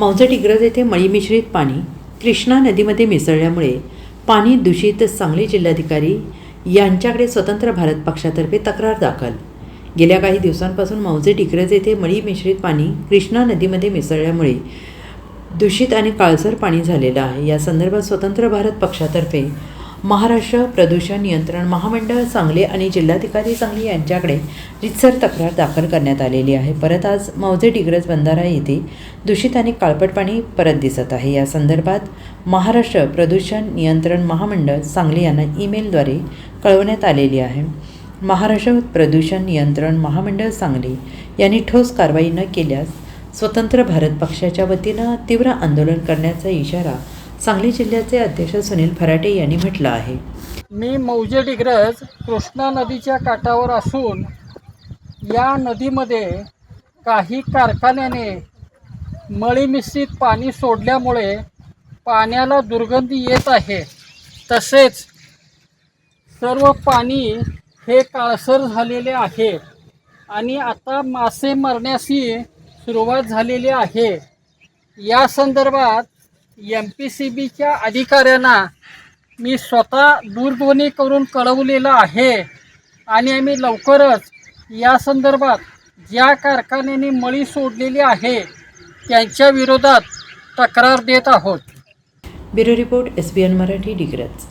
मौजे डिग्रज येथे मळीमिश्रित पाणी कृष्णा नदीमध्ये मिसळल्यामुळे पाणी दूषित सांगली जिल्हाधिकारी यांच्याकडे स्वतंत्र भारत पक्षातर्फे तक्रार दाखल. गेल्या काही दिवसांपासून मौजे डिग्रज येथे मळी मिश्रित पाणी कृष्णा नदीमध्ये मिसळल्यामुळे दूषित आणि काळसर पाणी झालेलं आहे. या संदर्भात स्वतंत्र भारत पक्षातर्फे महाराष्ट्र प्रदूषण नियंत्रण महामंडळ सांगली आणि जिल्हाधिकारी सांगली यांच्याकडे रितसर तक्रार दाखल करण्यात आलेली आहे. परत आज मौजे डिग्रज बंधारा येथे दूषित आणि काळपट पाणी परत दिसत आहे. या संदर्भात महाराष्ट्र प्रदूषण नियंत्रण महामंडळ सांगली यांना ईमेलद्वारे कळवण्यात आलेली आहे. महाराष्ट्र प्रदूषण नियंत्रण महामंडळ सांगली यांनी ठोस कारवाई न केल्यास स्वतंत्र भारत पक्षाच्या वतीनं तीव्र आंदोलन करण्याचा इशारा सांगली जिल्ह्याचे अध्यक्ष सुनील फराटे यांनी म्हटलं आहे. मी मौजे डिग्रज कृष्णा नदीच्या काठावर असून या नदीमध्ये काही कारखान्याने मळी मिश्रित पाणी सोडल्यामुळे पाण्याला दुर्गंधी येत आहे. तसेच सर्व पाणी हे काळसर झालेले आहे आणि आता मासे मरण्याची सुरुवात झालेली आहे. या संदर्भात एम पी सी बीच्या अधिकाऱ्यांना मी स्वतः दूरध्वनी करून कळवलेलं आहे. आणि आम्ही लवकरच या संदर्भात ज्या कारखान्याने मळी सोडलेली आहे त्यांच्या विरोधात तक्रार देत आहोत. Bureau report S B N Marathi Digraj.